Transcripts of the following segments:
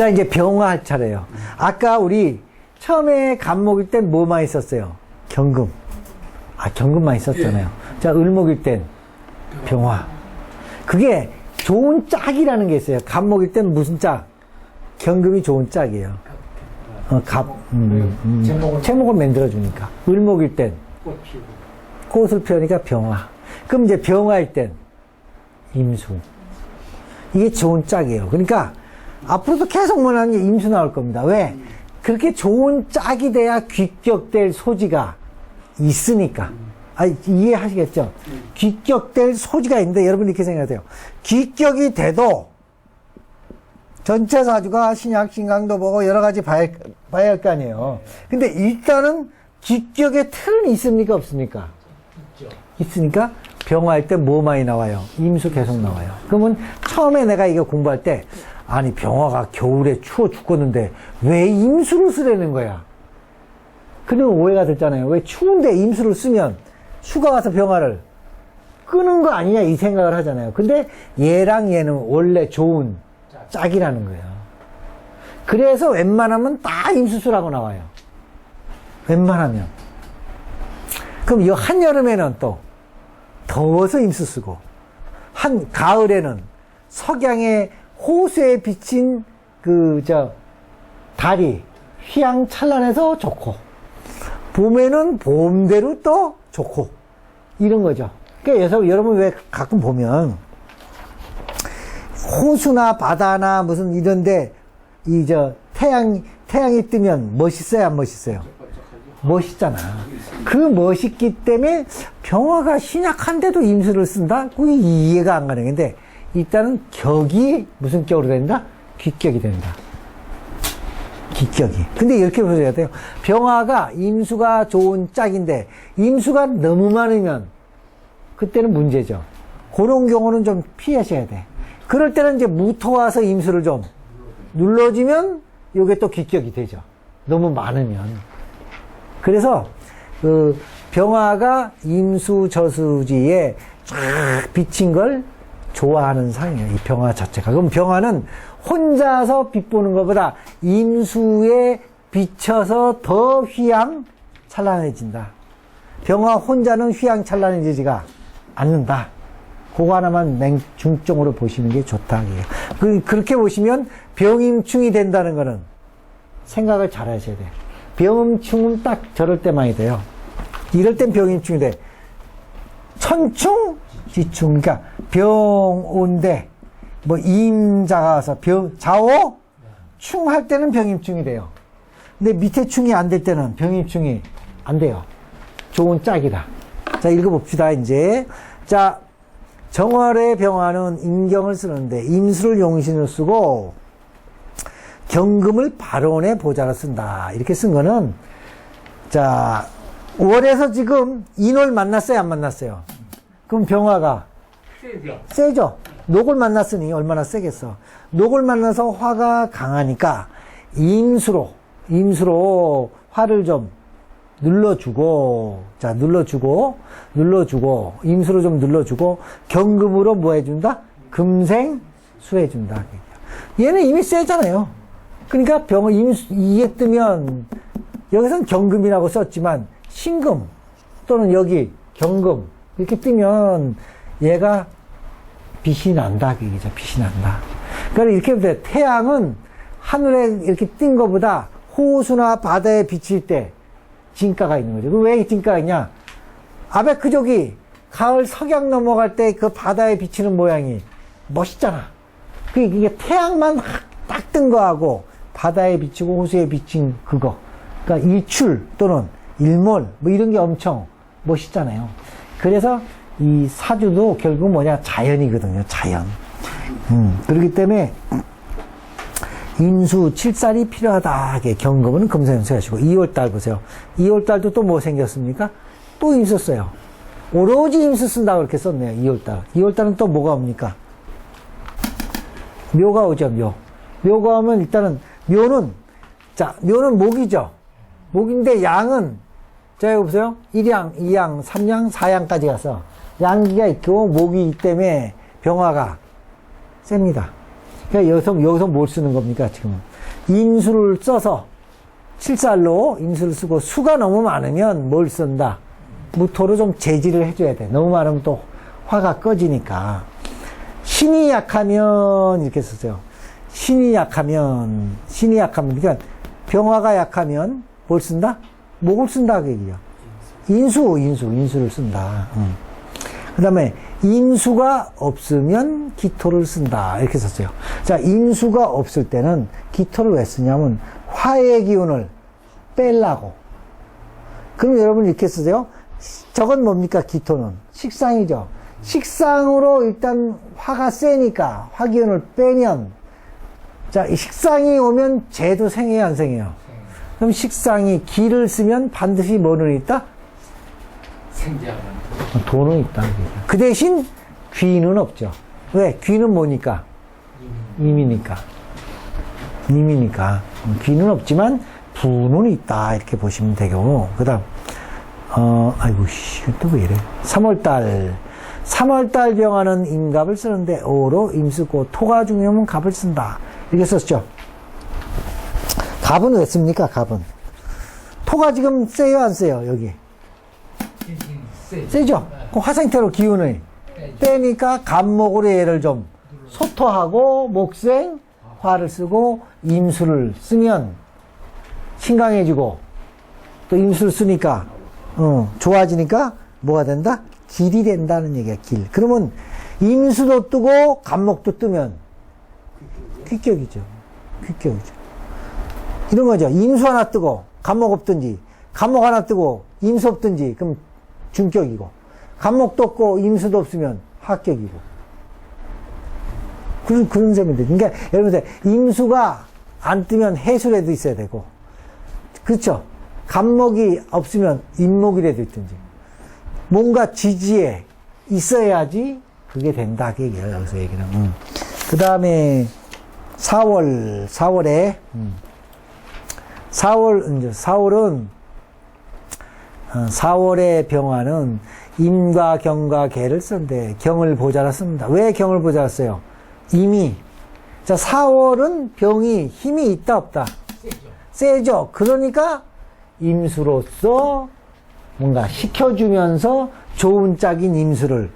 자, 이제 병화할 차례예요. 아까 우리 처음에 간목일 땐 뭐만 있었어요? 경금. 아, 경금만 있었잖아요. 자, 을목일 땐 병화. 그게 좋은 짝이라는 게 있어요. 간목일 땐 무슨 짝? 경금이 좋은 짝이에요. 어, 갑, 음, 음, 제목을- 제목을 만들어주니까. 을목일 땐. 꽃을 피우니까 병화. 그럼 이제 병화일 땐 임수. 이게 좋은 짝이에요. 그러니까 앞으로도 계속 원하는 게 임수 나올 겁니다. 왜? 그렇게 좋은 짝이 돼야 귀격될 소지가 있으니까. 아, 이해하시겠죠? 귀격될 소지가 있는데 여러분 이렇게 생각하세요. 귀격이 돼도 전체 사주가 신약, 신강도 보고 여러 가지 봐야, 봐야 할 거 아니에요. 근데 일단은 귀격의 틀은 있습니까? 없습니까? 있으니까 병화할 때 뭐 많이 나와요? 임수 계속 나와요. 그러면 처음에 내가 이거 공부할 때 아니 병화가 겨울에 추워 죽겠는데 왜 임수를 쓰라는 거야? 그런 오해가 들잖아요. 왜 추운데 임수를 쓰면 휴가 와서 병화를 끄는 거 아니냐 이 생각을 하잖아요. 근데 얘랑 얘는 원래 좋은 짝이라는 거예요. 그래서 웬만하면 다 임수수라고 나와요. 웬만하면. 그럼 이 한여름에는 또 더워서 임수 쓰고 한 가을에는 석양의 호수에 비친 그 저 달이 휘황찬란해서 좋고 봄에는 봄대로 또 좋고 이런 거죠. 그래서 여러분 왜 가끔 보면 호수나 바다나 무슨 이런데 이 저 태양 태양이 뜨면 멋있어요 안 멋있어요? 멋있잖아. 그 멋있기 때문에 병화가 신약한데도 임수를 쓴다? 그게 이해가 안 가는 건데 일단은 격이 무슨 격으로 된다? 귀격이 된다. 기격이. 근데 이렇게 보셔야 돼요. 병화가 임수가 좋은 짝인데 임수가 너무 많으면 그때는 문제죠. 그런 경우는 좀 피하셔야 돼. 그럴 때는 이제 무토 와서 임수를 좀 눌러주면 이게 또 기격이 되죠. 너무 많으면. 그래서 그 병화가 임수 저수지에 쫙 비친 걸 좋아하는 상이에요. 이 병화 자체가. 그럼 병화는 혼자서 빛 보는 것보다 임수에 비쳐서 더 휘황 찬란해진다. 병화 혼자는 휘황 찬란해지지가 않는다. 그거 하나만 맹, 중점으로 보시는 게 좋다. 그, 그렇게 보시면 병임충이 된다는 거는 생각을 잘 하셔야 돼요. 병임충은 딱 저럴 때만이 돼요. 이럴 땐 병임충이 돼. 천충, 지충. 그러니까 병온데, 뭐, 임자가 와서 병, 자오, 충할 때는 병임충이 돼요. 근데 밑에 충이 안 될 때는 병임충이 안 돼요. 좋은 짝이다. 자, 읽어봅시다, 이제. 자, 정월의 병화는 인경을 쓰는데, 임수를 용신으로 쓰고, 경금을 발원의 보좌로 쓴다. 이렇게 쓴 거는, 자, 월에서 지금 인월 만났어요? 안 만났어요? 그럼 병화가 세죠. 세죠? 녹을 만났으니 얼마나 세겠어. 녹을 만나서 화가 강하니까 임수로, 임수로 화를 좀 눌러주고, 자, 눌러주고, 눌러주고, 임수로 좀 눌러주고, 경금으로 뭐 해준다? 금생 수해준다. 얘는 이미 세잖아요. 그러니까 병을 임수, 이에 뜨면, 여기선 경금이라고 썼지만, 신금, 또는 여기 경금, 이렇게 뜨면, 얘가 빛이 난다, 그 얘기죠. 빛이 난다. 그러니까 이렇게 돼. 태양은 하늘에 이렇게 뜬 것보다 호수나 바다에 비칠 때 진가가 있는 거죠. 왜 진가가 있냐? 아베크족이 가을 석양 넘어갈 때 그 바다에 비치는 모양이 멋있잖아. 그게 이게 태양만 딱 뜬 거하고 바다에 비치고 호수에 비친 그거. 그러니까 일출 또는 일몰 뭐 이런 게 엄청 멋있잖아요. 그래서 이 사주도 결국 뭐냐 자연이거든요. 자연. 음, 그렇기 때문에 임수 칠살이 필요하다. 하게 경금은 금생수 하시고 2월달 보세요. 2월달도 또 뭐 생겼습니까? 또 임수 써요. 오로지 임수 쓴다고 그렇게 썼네요. 2월달. 2월달은 또 뭐가 옵니까? 묘가 오죠, 묘. 묘가 오면 일단은 묘는 자, 묘는 목이죠. 목인데 양은 자, 여기 보세요. 1양, 2양, 3양, 4양까지 가서 양기가 있고 목이 있기 때문에 병화가 셉니다. 그러니까 여기서, 여기서 뭘 쓰는 겁니까, 지금? 임수를 써서 칠살로 임수를 쓰고 수가 너무 많으면 뭘 쓴다? 무토로 좀 제지를 해줘야 돼. 너무 많으면 또 화가 꺼지니까. 신이 약하면 이렇게 쓰세요. 신이 약하면 신이 약하면 그러니까 병화가 약하면 뭘 쓴다? 목을 쓴다 그 얘기야. 인수 인수 인수를 쓴다. 그 다음에 인수가 없으면 기토를 쓴다 이렇게 썼어요. 자 인수가 없을 때는 기토를 왜 쓰냐면 화의 기운을 빼려고. 그럼 여러분 이렇게 쓰세요. 저건 뭡니까 기토는 식상이죠. 식상으로 일단 화가 세니까 화기운을 빼면 자, 이 식상이 오면 재도 생해요, 안 생해요? 그럼 식상이 기를 쓰면 반드시 뭐는 있다? 생지하는 돈은 있다. 그 대신 귀는 없죠. 왜? 귀는 뭐니까? 임이니까. 임이니까. 귀는 없지만 부는 있다. 이렇게 보시면 되고. 그 다음, 어, 아이고, 씨, 또 왜 이래. 3월달. 3월달 병화는 임갑을 쓰는데, 오로 임 쓰고, 토가 중요하면 갑을 쓴다. 이렇게 썼죠. 갑은 왜 씁니까, 갑은? 토가 지금 세요, 안 세요, 여기? 세죠? 그 화생태로 기운을. 빼니까 간목으로 얘를 좀 소토하고 목생 화를 쓰고 임수를 쓰면 신강해지고 또 임수를 쓰니까 어, 좋아지니까 뭐가 된다? 길이 된다는 얘기야 길. 그러면 임수도 뜨고 간목도 뜨면 귀격이죠. 귀격이죠. 이런 거죠. 임수 하나 뜨고 간목 없든지. 간목 하나 뜨고 임수 없든지. 그럼 중격이고. 간목도 없고 임수도 없으면 하격이고. 그런 그런 셈인데 그러니까 여러분들 임수가 안 뜨면 해수라도 있어야 되고. 그렇죠? 간목이 없으면 임목이라도 있든지. 뭔가 지지에 있어야지 그게 된다. 그 얘기예요 여기서 얘기는. 음. 그 다음에 4월 4월에 음. 4월 이제 4월은 4월의 병화는 임과 경과 개를 쓰는데 경을 보자라 씁니다. 왜 경을 보자라 써요? 임이. 자, 4월은 병이 힘이 있다 없다? 세죠. 세죠. 그러니까 임수로서 뭔가 시켜주면서 좋은 짝인 임수를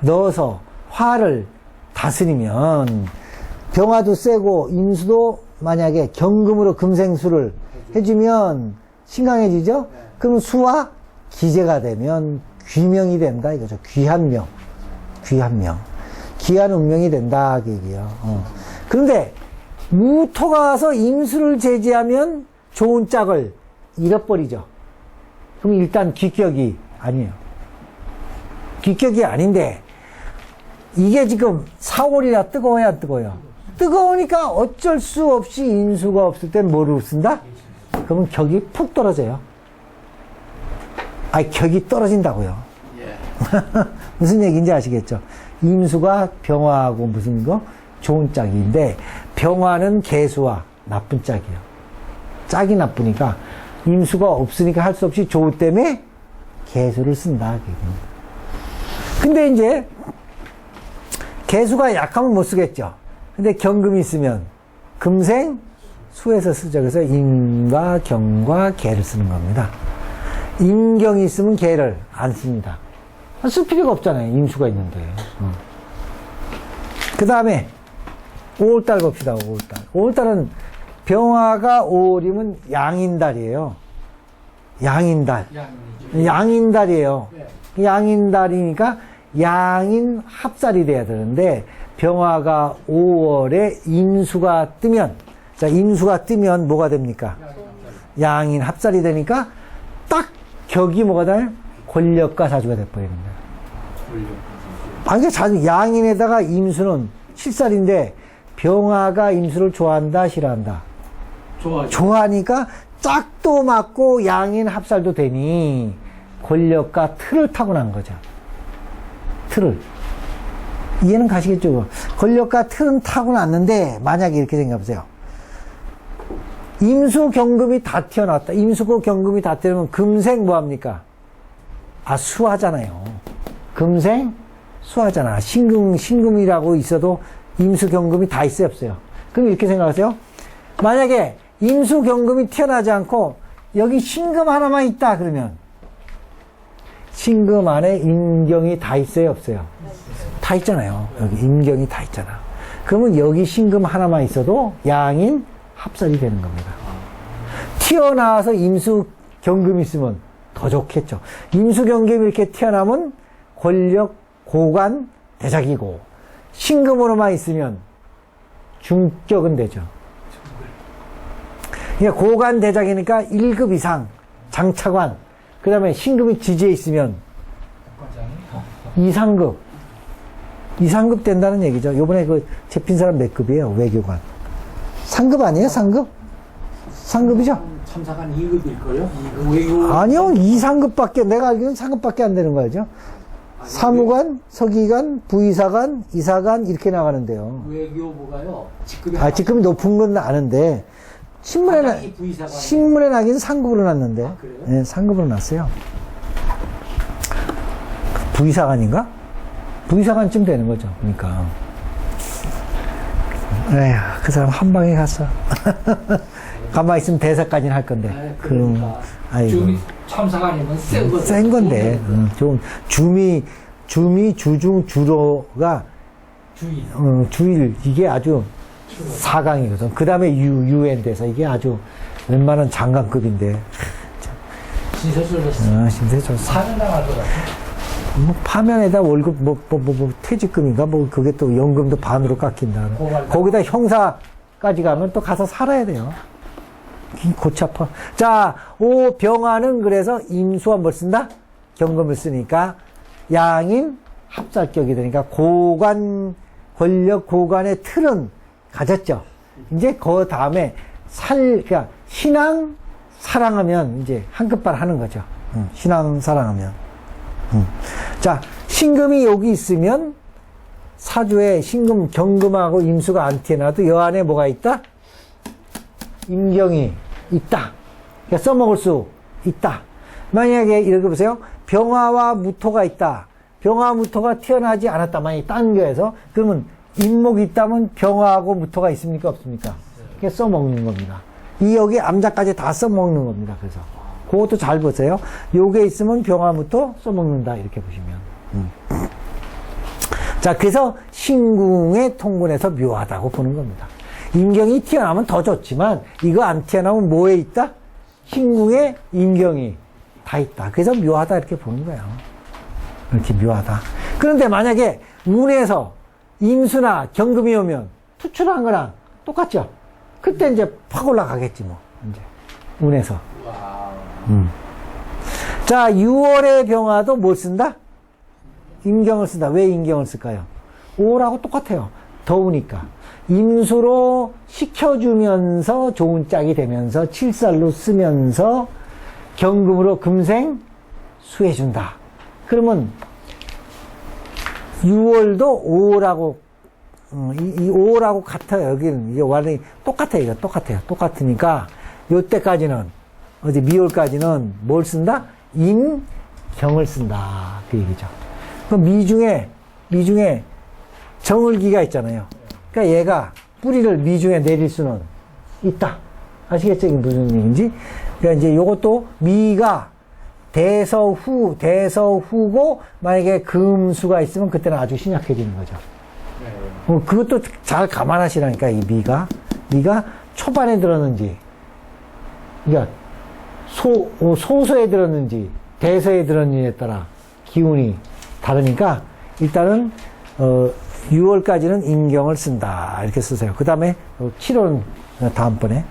넣어서 화를 다스리면 병화도 세고 임수도 만약에 경금으로 금생수를 해주면 신강해지죠? 그럼 수와 기재가 되면 귀명이 된다 이거죠. 귀한 명. 귀한 명. 귀한 운명이 된다 그 얘기예요. 어. 그런데 무토가 와서 임수를 제지하면 좋은 짝을 잃어버리죠. 그럼 일단 귀격이 아니에요. 귀격이 아닌데 이게 지금 4월이라 뜨거워야 안 뜨거워요. 뜨거우니까 어쩔 수 없이 인수가 없을 땐 뭐를 쓴다? 그러면 격이 푹 떨어져요. 아니, 격이 떨어진다고요. 예. 무슨 얘기인지 아시겠죠? 임수가 병화하고 무슨 거? 좋은 짝인데, 병화는 개수와 나쁜 짝이에요. 짝이 나쁘니까, 임수가 없으니까 할 수 없이 좋을 때문에 개수를 쓴다. 근데 이제, 개수가 약하면 못 쓰겠죠. 근데 경금이 있으면, 금생, 수에서 쓰죠. 그래서 임과 경과 개를 쓰는 겁니다. 임경이 있으면 개를 안 씁니다. 쓸 필요가 없잖아요. 임수가 있는데. 그 다음에 5월달 봅시다. 5월달. 5월달은 병화가 5월이면 양인달이에요. 양인달. 양이죠. 양인달이에요. 네. 양인달이니까 양인 합살이 돼야 되는데 병화가 5월에 임수가 뜨면 자 임수가 뜨면 뭐가 됩니까? 양인 합살이 되니까 딱 격이 뭐가 돼? 권력과 사주가 돼버리는 거예요. 자주 양인에다가 임수는 실살인데 병화가 임수를 좋아한다, 싫어한다. 좋아. 좋아하니까 짝도 맞고 양인 합살도 되니 권력과 틀을 타고난 거죠. 틀을. 이해는 가시겠죠? 권력과 틀은 타고났는데 만약에 이렇게 생각해보세요. 임수 경금이 다 튀어나왔다. 임수고 경금이 다 튀어나오면 금생 뭐합니까? 아, 수하잖아요. 금생 수하잖아. 신금, 신금이라고 있어도 임수 경금이 다 있어요, 없어요? 그럼 이렇게 생각하세요. 만약에 임수 경금이 튀어나지 않고 여기 신금 하나만 있다 그러면 신금 안에 임경이 다 있어요 없어요? 다 있잖아요. 여기 임경이 다 있잖아. 그러면 여기 신금 하나만 있어도 양인 합살이 되는 겁니다. 튀어나와서 임수 경금이 있으면 더 좋겠죠. 임수 경금이 이렇게 튀어나오면 권력, 고관, 대작이고 신금으로만 있으면 중격은 되죠. 그러니까 고관 대작이니까 1급 이상 장차관 그 다음에 신금이 지지에 있으면 국가장이 2상급 2상급 된다는 얘기죠. 요번에 그 잡힌 사람 몇 급이에요? 외교관. 상급 아니에요? 상급? 상급이죠? 참사관 2급일 거요. 2급 외교 아니요. 2상급밖에 내가 알기로는 상급밖에 안 되는 거죠. 사무관, 서기관, 부의사관, 이사관 이렇게 나가는데요. 외교부가요. 직급이 아, 지금 높은 건 아는데 신문에 나, 신문에 나긴 상급으로 났는데. 아? 네, 상급으로 났어요. 부의사관인가? 부의사관쯤 되는 거죠. 그러니까. 에휴, 그 사람 한 방에 갔어. 가만히 있으면 대사까지는 할 건데. 네, 그럼, 그러니까 아이고. 좀 참사관이면 센 거죠. 센 건데. 음, 좀, 주미, 주미, 주중, 주로가, 주의. 어, 주일, 이게 아주 사강이거든. 그 다음에 유, 유엔 돼서 이게 아주 웬만한 장관급인데. 신세술로 아, 진짜 저 사는 당할 것 같아. 뭐 파면에다 월급 뭐, 뭐, 뭐, 뭐 퇴직금인가 뭐 그게 또 연금도 반으로 깎인다. 거기다 형사까지 가면 또 가서 살아야 돼요. 아파. 자, 오 병화는 그래서 임수와 뭘 쓴다? 경금을 쓰니까 양인 합살격이 되니까 고관 권력 고관의 틀은 가졌죠. 이제 그 다음에 살, 그러니까 신앙 사랑하면 이제 한급발 하는 거죠. 응, 신앙 사랑하면. 음. 자, 신금이 여기 있으면 사주에 신금, 경금하고 임수가 안 튀어나와도 여 안에 뭐가 있다? 임경이 있다. 그러니까 써먹을 수 있다. 만약에 이렇게 보세요. 병화와 무토가 있다. 병화, 무토가 튀어나지 않았다. 만약에 딴 거에서 그러면 임목이 있다면 병화하고 무토가 있습니까? 없습니까? 그게 써먹는 겁니다. 이 여기 암자까지 다 써먹는 겁니다. 그래서. 그것도 잘 보세요. 요게 있으면 병화부터 써먹는다. 이렇게 보시면. 음. 자, 그래서 신궁의 통분에서 묘하다고 보는 겁니다. 임경이 튀어나오면 더 좋지만, 이거 안 튀어나오면 뭐에 있다? 신궁에 임경이 다 있다. 그래서 묘하다. 이렇게 보는 거예요. 이렇게 묘하다. 그런데 만약에 운에서 임수나 경금이 오면 투출한 거랑 똑같죠? 그때 이제 팍 올라가겠지, 뭐. 이제. 운에서. 와. 자, 6월의 병화도 뭘 쓴다? 임경을 쓴다. 왜 임경을 쓸까요? 5월하고 똑같아요. 더우니까. 임수로 식혀주면서 좋은 짝이 되면서 칠살로 쓰면서 경금으로 금생 수해준다. 그러면 6월도 5월하고 어, 이, 이 5월하고 같아요. 여기는 이게 완전히 똑같아요. 이거 똑같아요. 똑같으니까 요때까지는 어디 미월까지는 뭘 쓴다? 임경을 쓴다. 그 얘기죠. 그럼 미 중에 미 중에 정을기가 있잖아요. 그러니까 얘가 뿌리를 미 중에 내릴 수는 있다. 아시겠죠? 이게 무슨 얘기인지? 그러니까 이제 요것도 미가 대서후, 대서후고 만약에 금수가 있으면 그때는 아주 신약해지는 거죠. 네. 어, 그것도 잘 감안하시라니까, 이 미가. 미가 초반에 들었는지, 그러니까 소, 어, 소서에 들었는지, 대서에 들었는지에 따라 기운이 다르니까, 일단은, 어, 6월까지는 임경을 쓴다. 이렇게 쓰세요. 그 다음에 7월은 다음번에